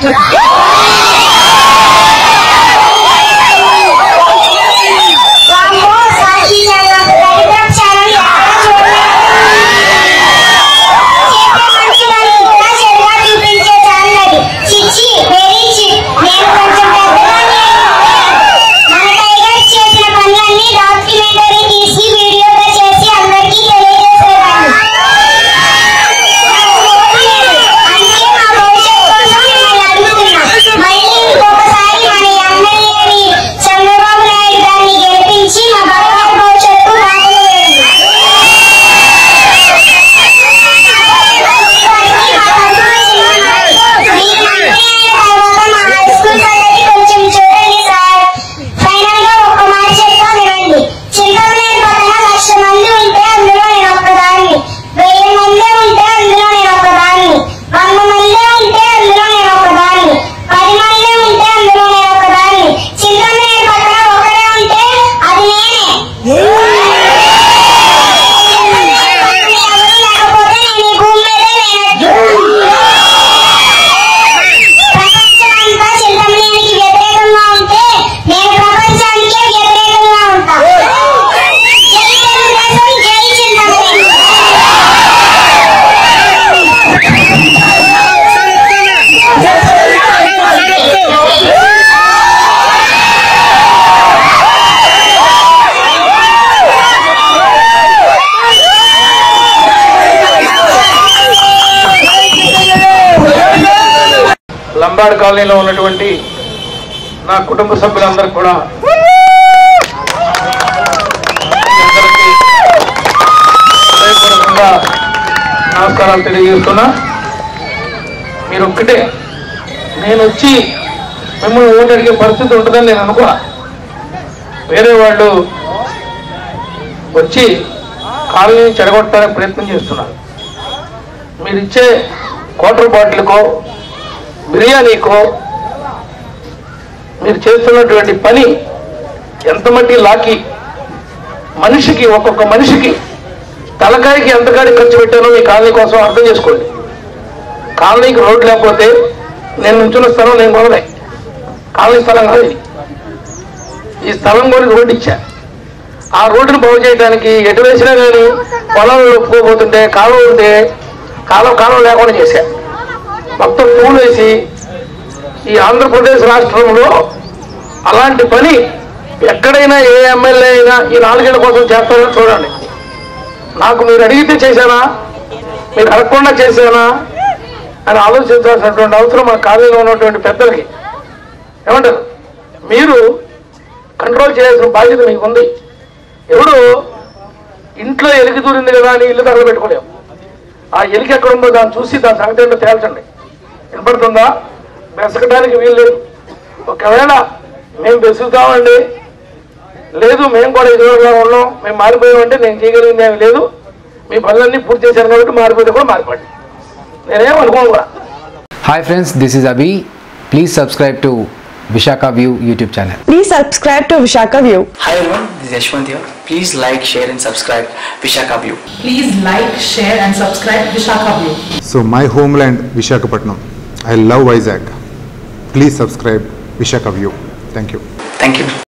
Yeah. లంబాడ్ కాలనీలో ఉన్నటువంటి నా కుటుంబ సభ్యులందరికీ కూడా హృదయపూర్వకంగా నమస్కారాలు తెలియజేస్తున్నా. మీరు ఒక్కటే. నేను వచ్చి మిమ్మల్ని ఓటు అడిగే పరిస్థితి ఉంటుందని నేను అనుకో వేరే వాళ్ళు వచ్చి కాలనీ చెడగొట్టడానికి ప్రయత్నం చేస్తున్నారు. మీరు ఇచ్చే క్వార్టర్ బాటిల్కో బిర్యానీకో మీరు చేస్తున్నటువంటి పని ఎంత మట్టి లాకి మనిషికి ఒక్కొక్క మనిషికి తలకాయకి ఎంతకాడి ఖర్చు పెట్టానో మీ కాలనీ కోసం అర్థం చేసుకోండి. కాలనీకి రోడ్డు లేకపోతే నేను నుంచున్న స్థలం నేను కొనలే. కాలనీ స్థలం కాదు ఈ స్థలం కొని రోడ్డు ఇచ్చా. ఆ రోడ్డును బాగు చేయడానికి ఎటు వేసినా కానీ పొలంలో ఒప్పుకోబోతుంటే కాలువ ఉంటే కాలం కాలం లేకుండా చేశాను మొత్తం పూలు వేసి ఈ ఆంధ్రప్రదేశ్ రాష్ట్రంలో అలాంటి పని ఎక్కడైనా ఏ ఎమ్మెల్యే అయినా ఈ నాలుగేళ్ళ కోసం చేస్తారో చూడండి. నాకు మీరు అడిగితే చేశానా? మీరు అడగకుండా చేశానా? అని ఆలోచించాల్సినటువంటి అవసరం మన కాలేజీలో ఉన్నటువంటి పెద్దలకి. ఏమంటారు? మీరు కంట్రోల్ చేయాల్సిన బాధ్యత మీకు ఉంది. ఎవడు ఇంట్లో ఎలికి దూరింది కదా అని ఇల్లు తగలబెట్టుకోలేము. ఆ ఎలికి ఎక్కడ ఉందో దాన్ని చూసి దాని సంగతి ఏంటో తేల్చండి. వినపడుతుందా బెసకడానికి వీలు లేదు ఒకవేళ మేము బెసుకుతామండి లేదు మేము కూడా ఎదురుగా ఉన్నాం మేము మారిపోయామంటే నేను చేయగలిగింది ఏమీ లేదు మీ పనులన్నీ పూర్తి చేశాను కాబట్టి మారిపోతే కూడా మారిపోండి నేనేం అనుకోను కూడా Hi friends, this is Abhi. Please subscribe to Vishaka View YouTube channel. Please subscribe to Vishaka View. Hi everyone, this is Yashwant here. Please like, share and subscribe Vishaka View. Please like, share and subscribe Vishaka View. So my homeland Vishakhapatnam. I love Vizag. Please subscribe Vishaka View. Thank you. Thank you.